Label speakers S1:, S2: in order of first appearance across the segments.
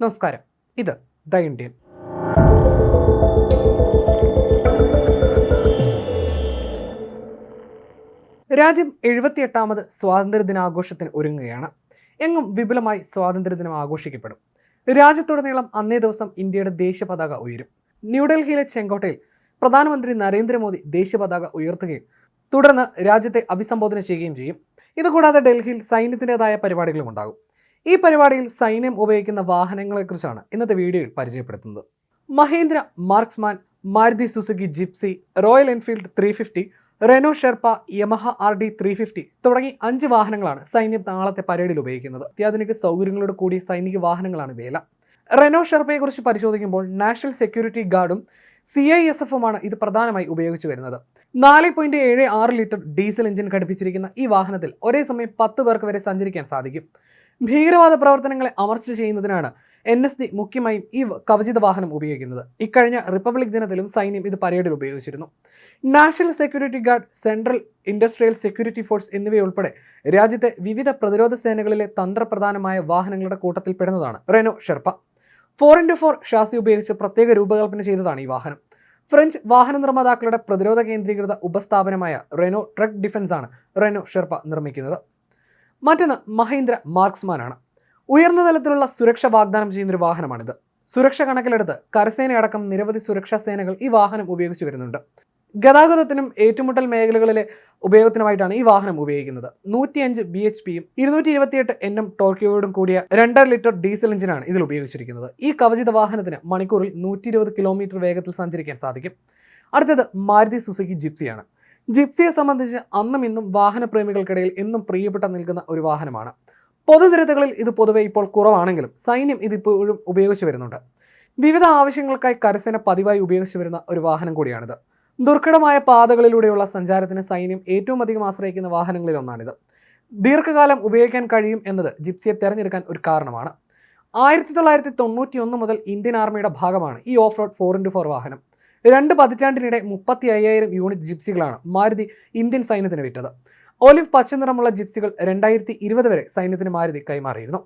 S1: നമസ്കാരം. ഇത് the Indian. രാജ്യം എഴുപത്തിയെട്ടാമത് സ്വാതന്ത്ര്യദിനാഘോഷത്തിന് ഒരുങ്ങുകയാണ്. എങ്ങും വിപുലമായി സ്വാതന്ത്ര്യദിനം ആഘോഷിക്കപ്പെടും. രാജ്യത്തുടനീളം അന്നേ ദിവസം ഇന്ത്യയുടെ ദേശീയ പതാക ഉയരും. ന്യൂഡൽഹിയിലെ ചെങ്കോട്ടയിൽ പ്രധാനമന്ത്രി നരേന്ദ്രമോദി ദേശീയ പതാക ഉയർത്തുകയും തുടർന്ന് രാജ്യത്തെ അഭിസംബോധന ചെയ്യുകയും ചെയ്യും. ഇതുകൂടാതെ ഡൽഹിയിൽ സൈന്യത്തിന്റെതായ പരിപാടികളും ഉണ്ടാകും. ഈ പരിപാടിയിൽ സൈന്യം ഉപയോഗിക്കുന്ന വാഹനങ്ങളെക്കുറിച്ചാണ് ഇന്നത്തെ വീഡിയോയിൽ പരിചയപ്പെടുത്തുന്നത്. Mahindra Marksman Maruti Suzuki Gypsy Royal Enfield three fifty Renault Sherpa Yamaha R D three fifty തുടങ്ങി അഞ്ച് വാഹനങ്ങളാണ് സൈന്യം നാളത്തെ പരേഡിൽ ഉപയോഗിക്കുന്നത്. അത്യാധുനിക സൗകര്യങ്ങളോട് കൂടിയ സൈനിക വാഹനങ്ങളാണ് വേല റെനോ ഷെർപ്പയെക്കുറിച്ച് പരിശോധിക്കുമ്പോൾ നാഷണൽ സെക്യൂരിറ്റി ഗാർഡും സി ഐ എസ് എഫുമാണ് ഇത് പ്രധാനമായി ഉപയോഗിച്ചു വരുന്നത്. നാല് പോയിന്റ് ഏഴ് ആറ് ലിറ്റർ ഡീസൽ എഞ്ചിൻ ഘടിപ്പിച്ചിരിക്കുന്ന ഈ വാഹനത്തിൽ ഒരേ സമയം പത്ത് പേർക്ക് വരെ സഞ്ചരിക്കാൻ സാധിക്കും. ഭീകരവാദ പ്രവർത്തനങ്ങളെ അമർച്ച ചെയ്യുന്നതിനാണ് എൻ എസ് ഡി മുഖ്യമായും ഈ കവചിത വാഹനം ഉപയോഗിക്കുന്നത്. ഇക്കഴിഞ്ഞ റിപ്പബ്ലിക് ദിനത്തിലും സൈന്യം ഇത് പരേഡിൽ ഉപയോഗിച്ചിരുന്നു. National security guard central industrial security force എന്നിവയുൾപ്പെടെ രാജ്യത്തെ വിവിധ പ്രതിരോധ സേനകളിലെ തന്ത്രപ്രധാനമായ വാഹനങ്ങളുടെ കൂട്ടത്തിൽ പെടുന്നതാണ് Renault Sherpa. Four into four chassis ഉപയോഗിച്ച് പ്രത്യേക രൂപകൽപ്പന ചെയ്തതാണ് ഈ വാഹനം. ഫ്രഞ്ച് വാഹന നിർമ്മാതാക്കളുടെ പ്രതിരോധ കേന്ദ്രീകൃത ഉപസ്ഥാപനമായ റെനോ ട്രക്ക് ഡിഫൻസ് ആണ് റെനോ ഷെർപ്പ നിർമ്മിക്കുന്നത്. മറ്റൊന്ന് മഹീന്ദ്ര മാർക്സ്മാനാണ്. ഉയർന്ന തലത്തിലുള്ള സുരക്ഷ വാഗ്ദാനം ചെയ്യുന്നൊരു വാഹനമാണിത്. സുരക്ഷ കണക്കിലെടുത്ത് കരസേനയടക്കം നിരവധി സുരക്ഷാ സേനകൾ ഈ വാഹനം ഉപയോഗിച്ചു വരുന്നുണ്ട്. ഗതാഗതത്തിനും ഏറ്റുമുട്ടൽ മേഖലകളിലെ ഉപയോഗത്തിനുമായിട്ടാണ് ഈ വാഹനം ഉപയോഗിക്കുന്നത്. നൂറ്റിയഞ്ച് ബി എച്ച് പിയും ഇരുന്നൂറ്റി ഇരുപത്തിയെട്ട് എൻ എം ടോർക്കിയോടും കൂടിയ രണ്ടര ലിറ്റർ ഡീസൽ എഞ്ചിനാണ് ഇതിൽ ഉപയോഗിച്ചിരിക്കുന്നത്. ഈ കവചിത വാഹനത്തിന് മണിക്കൂറിൽ നൂറ്റി കിലോമീറ്റർ വേഗത്തിൽ സഞ്ചരിക്കാൻ സാധിക്കും. അടുത്തത് മാരുതി സുസുക്കി ജിപ്സിയാണ്. ജിപ്സിയെ സംബന്ധിച്ച് അന്നും ഇന്നും വാഹനപ്രേമികൾക്കിടയിൽ എന്നും പ്രിയപ്പെട്ട നിൽക്കുന്ന ഒരു വാഹനമാണ്. പൊതുനിരത്തുകളിൽ ഇത് പൊതുവെ ഇപ്പോൾ കുറവാണെങ്കിലും സൈന്യം ഇതിപ്പോഴും ഉപയോഗിച്ചു വരുന്നുണ്ട്. വിവിധ ആവശ്യങ്ങൾക്കായി കരസേന പതിവായി ഉപയോഗിച്ചു വരുന്ന ഒരു വാഹനം കൂടിയാണിത്. ദുർഘടമായ പാതകളിലൂടെയുള്ള സഞ്ചാരത്തിന് സൈന്യം ഏറ്റവും അധികം ആശ്രയിക്കുന്ന വാഹനങ്ങളിൽ ഒന്നാണിത്. ദീർഘകാലം ഉപയോഗിക്കാൻ കഴിയും എന്നത് ജിപ്സിയെ തിരഞ്ഞെടുക്കാൻ ഒരു കാരണമാണ്. ആയിരത്തി തൊള്ളായിരത്തി തൊണ്ണൂറ്റി ഒന്ന് മുതൽ ഇന്ത്യൻ ആർമിയുടെ ഭാഗമാണ് ഈ off road four into four വാഹനം. രണ്ട് പതിറ്റാണ്ടിനിടെ മുപ്പത്തി അയ്യായിരം യൂണിറ്റ് ജിപ്സികളാണ് മാരുതി ഇന്ത്യൻ സൈന്യത്തിന് വിറ്റത്. ഒലിവ് പച്ച നിറമുള്ള ജിപ്സികൾ രണ്ടായിരത്തി ഇരുപത് വരെ സൈന്യത്തിന് മാരുതി കൈമാറിയിരുന്നു.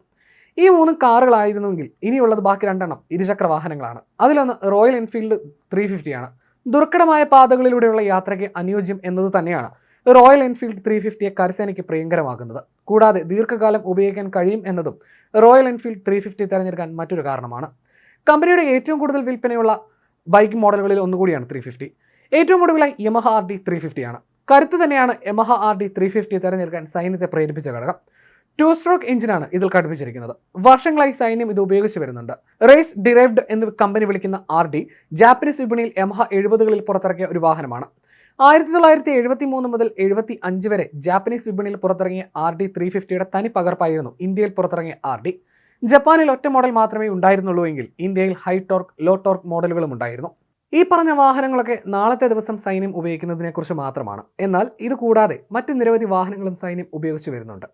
S1: ഈ മൂന്ന് കാറുകളായിരുന്നുവെങ്കിൽ ഇനിയുള്ളത് ബാക്കി രണ്ടെണ്ണം ഇരുചക്ര വാഹനങ്ങളാണ്. അതിലൊന്ന് റോയൽ എൻഫീൽഡ് ത്രീ ഫിഫ്റ്റിയാണ് ദുർഘടമായ പാതകളിലൂടെയുള്ള യാത്രയ്ക്ക് അനുയോജ്യം എന്നത് തന്നെയാണ് റോയൽ എൻഫീൽഡ് ത്രീ ഫിഫ്റ്റിയെ കരസേനയ്ക്ക് പ്രിയങ്കരമാകുന്നത്. കൂടാതെ ദീർഘകാലം ഉപയോഗിക്കാൻ കഴിയും എന്നതും റോയൽ എൻഫീൽഡ് ത്രീ ഫിഫ്റ്റി തിരഞ്ഞെടുക്കാൻ മറ്റൊരു കാരണമാണ്. കമ്പനിയുടെ ഏറ്റവും കൂടുതൽ വിൽപ്പനയുള്ള ബൈക്ക് മോഡലുകളിൽ ഒന്നുകൂടിയാണ് ത്രീ ഫിഫ്റ്റി ഏറ്റവും ഒടുവിലായി യമഹ ആർ ഡി ത്രീ ഫിഫ്റ്റിയാണ് കരുത്ത് തന്നെയാണ് Yamaha R D three fifty തെരഞ്ഞെടുക്കാൻ സൈന്യത്തെ പ്രേരിപ്പിച്ച ഘടകം. ടു സ്ട്രോക്ക് എഞ്ചിനാണ് ഇതിൽ ഘടിപ്പിച്ചിരിക്കുന്നത്. വർഷങ്ങളായി സൈന്യം ഇത് ഉപയോഗിച്ച് വരുന്നുണ്ട്. റേസ് ഡിറൈവ്ഡ് എന്ന് കമ്പനി വിളിക്കുന്ന ആർ ഡി ജാപ്പനീസ് വിപണിയിൽ യമഹ എഴുപതുകളിൽ പുറത്തിറക്കിയ ഒരു വാഹനമാണ്. ആയിരത്തി തൊള്ളായിരത്തി എഴുപത്തി മൂന്ന് മുതൽ എഴുപത്തി അഞ്ച് വരെ ജാപ്പനീസ് വിപണിയിൽ പുറത്തിറങ്ങിയ ആർ ഡി ത്രീ ഫിഫ്റ്റിയുടെ തനി പകർപ്പായിരുന്നു ഇന്ത്യയിൽ പുറത്തിറങ്ങിയ ആർ ഡി. ജപ്പാനിൽ ഒറ്റ മോഡൽ മാത്രമേ ഉണ്ടായിരുന്നുള്ളൂ എങ്കിൽ ഇന്ത്യയിൽ ഹൈ ടോർക്ക് ലോ ടോർക്ക് മോഡലുകളും ഉണ്ടായിരുന്നു. ഈ പറഞ്ഞ വാഹനങ്ങളൊക്കെ നാളത്തെ ദിവസം സൈന്യം ഉപയോഗിക്കുന്നതിനെക്കുറിച്ച് മാത്രമാണ്. എന്നാൽ ഇത് കൂടാതെ മറ്റ് നിരവധി വാഹനങ്ങളും സൈന്യം ഉപയോഗിച്ച് വരുന്നുണ്ട്.